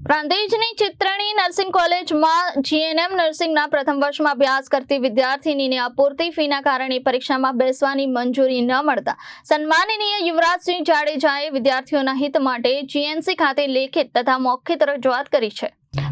પ્રાંતિજની Chitrani nursing કોલેજમાં GNM નર્સિંગના પ્રથમ વર્ષમાં અભ્યાસ કરતી વિદ્યાર્થીનીને અપૂરતી ફીના કારણે પરીક્ષામાં બેસવાની મંજૂરી ન મળતા સન્માનનીય યુવરાજસિંહ જાડેજાએ વિદ્યાર્થીઓના હિત માટે જીએનસી ખાતે લેખિત તથા મૌખિક રજૂઆત કરી છે.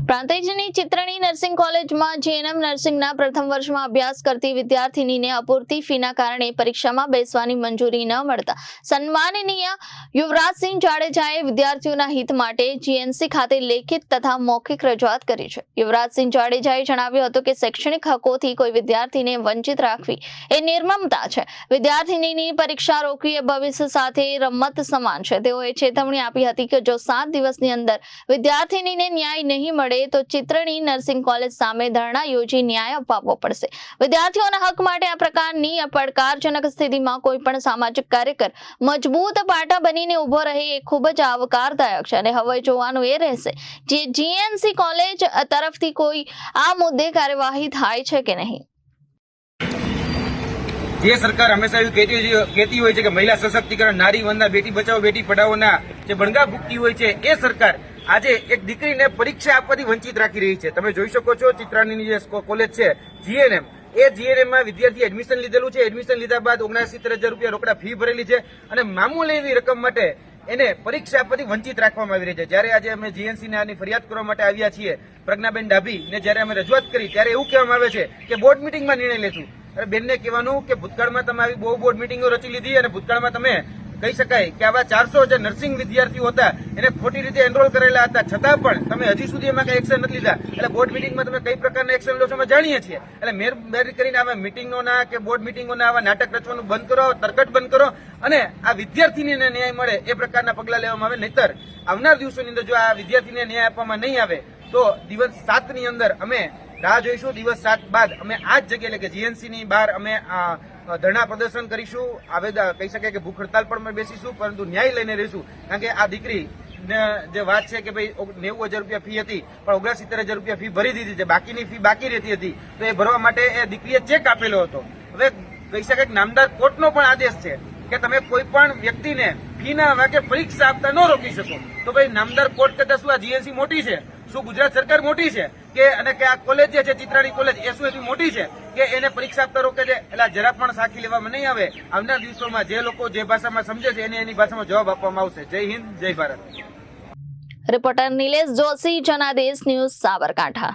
પ્રાંતિજની ચિત્રણી નર્સિંગ કોલેજમાં જેએનએમ નર્સિંગના પ્રથમ વર્ષમાં અભ્યાસ કરતી વિદ્યાર્થિનીને અપૂરતી ફીના કારણે પરીક્ષામાં બેસવાની મંજૂરી ન મળતા સન્માનનીય યુવરાજસિંહ જાડેજાએ વિદ્યાર્થીઓના હિત માટે જીએનસી ખાતે લેખિત તથા મૌખિક રજૂઆત કરી છે. યુવરાજસિંહ જાડેજાએ જણાવ્યું હતું કે શૈક્ષણિક હકોથી કોઈ વિદ્યાર્થીને વંચિત રાખવી એ નિર્મમતા છે. વિદ્યાર્થીનીની પરીક્ષા રોકવી એ ભવિષ્ય સાથે રમત સમાન છે. તેઓએ ચેતવણી આપી હતી કે જો સાત દિવસની અંદર વિદ્યાર્થીનીને ન્યાય નહીં મળે તો ચિત્રણી નર્સિંગ કોલેજ સામે ધરણા યોજી ન્યાય અપાવવો પડશે. વિદ્યાર્થીઓના હક માટે આ પ્રકારની પડકારજનક સ્થિતિમાં કોઈ પણ સામાજિક કાર્યકર મજબૂત પાટા બનીને ઊભો રહે એ ખૂબ જ આવકારદાયક છે અને હવે જોવાનું એ રહેશે જે જીએનસી કોલેજ તરફથી કોઈ આ મુદ્દે કાર્યવાહી થાય છે કે નહીં. જે સરકાર હંમેશા એવું કહેતી હોય છે કે મહિલા સશક્તિકરણ, નારી વંદના, બેટી બચાવો, બેટી પઢાઓના જે બણગા ભૂકતી હોય છે, એ સરકાર આજે એક દીકરીને પરીક્ષા આપવાથી વંચિત રાખી રહી છે. તમે જોઈ શકો છો ચિત્રાની જે કોલેજ છે જીએનએમ એ જીએનએમમાં વિદ્યાર્થી એડમિશન લીધેલું છે. એડમિશન લીધા બાદ ઓગણસિત્તેર હજાર રૂપિયા રોકડા ફી ભરેલી છે અને મામૂલી એવી રકમ માટે એને પરીક્ષા આપવાથી વંચિત રાખવામાં આવી રહી છે. જ્યારે આજે અમે જીએનસી આની ફરિયાદ કરવા માટે આવ્યા છીએ, પ્રજ્ઞાબેન ડાભી ને જ્યારે અમે રજૂઆત કરી, ત્યારે એવું કહેવામાં આવે છે કે બોર્ડ મિટિંગમાં નિર્ણય લેશું. અરે બેનને કહેવાનું કે ભૂતકાળમાં તમે આવી બહુ બોર્ડ મિટિંગો રચી લીધી અને ભૂતકાળમાં તમે કહી શકાય કે આવા ચારસો જે નર્સિંગ વિદ્યાર્થીઓ હતા, એને ખોટી રીતે એનરોલ કરેલા હતા. છતાં પણ તમે હજી સુધી એમાં કઈ એક્શન નથી લીધા. એટલે બોર્ડ મિટિંગમાં તમે કઈ પ્રકારના એક્શન લો છો અમે જાણીએ છીએ. એટલે મહેરબાની કરીને આવા મિટિંગોના કે બોર્ડ મિટિંગોના આવા નાટક રચવાનું બંધ કરો, તરકટ બંધ કરો અને આ વિદ્યાર્થીને ન્યાય મળે એ પ્રકારના પગલાં લેવામાં આવે. નહીતર આવનાર દિવસોની અંદર જો આ વિદ્યાર્થીને ન્યાય આપવામાં નહીં આવે તો દિવસ સાતની અંદર અમે રાહ જોઈશું. દિવસ સાત બાદ અમે આ જ જગ્યાએ, એટલે કે જીએનસી ની બહાર અમે ધરણા પ્રદર્શન કરીશું. આવેદન, કહી શકાય કે ભૂખ હડતાલ પણ બેસીશું, પરંતુ ન્યાય લઈને રહીશું. કારણ કે આ દીકરી જે વાત છે કે ભાઈ નેવું હજાર રૂપિયા ફી હતી, પણ ઓગણસિત્તેર હજાર રૂપિયા ફી ભરી દીધી છે. બાકીની ફી બાકી રહેતી હતી. તો એ ભરવા માટે એ દીકરીએ ચેક આપેલો હતો. હવે કહી શકાય કે નામદાર કોર્ટનો પણ આદેશ છે કે તમે કોઈ પણ વ્યક્તિને ફીના વાગે પરીક્ષા આપતા ન રોકી શકો. તો ભાઈ, નામદાર કોર્ટ કરતા શું આ જીએનસી મોટી છે? શું ગુજરાત સરકાર મોટી છે? કે અને કે આ કોલેજ જે છે, ચિત્રાણી કોલેજ એ શું એટલી મોટી છે? કે એને પરીક્ષા આપતા રોકે છે? એટલે જરા પણ સાખી લેવામાં નહીં આવે. આવનાર દિવસોમાં જે લોકો જે ભાષામાં સમજે છે, એને એની ભાષામાં જવાબ આપવામાં આવશે. જય હિન્દ, જય Bharat. Reporter Nilesh Joshi, Janadesh news Sabarkantha.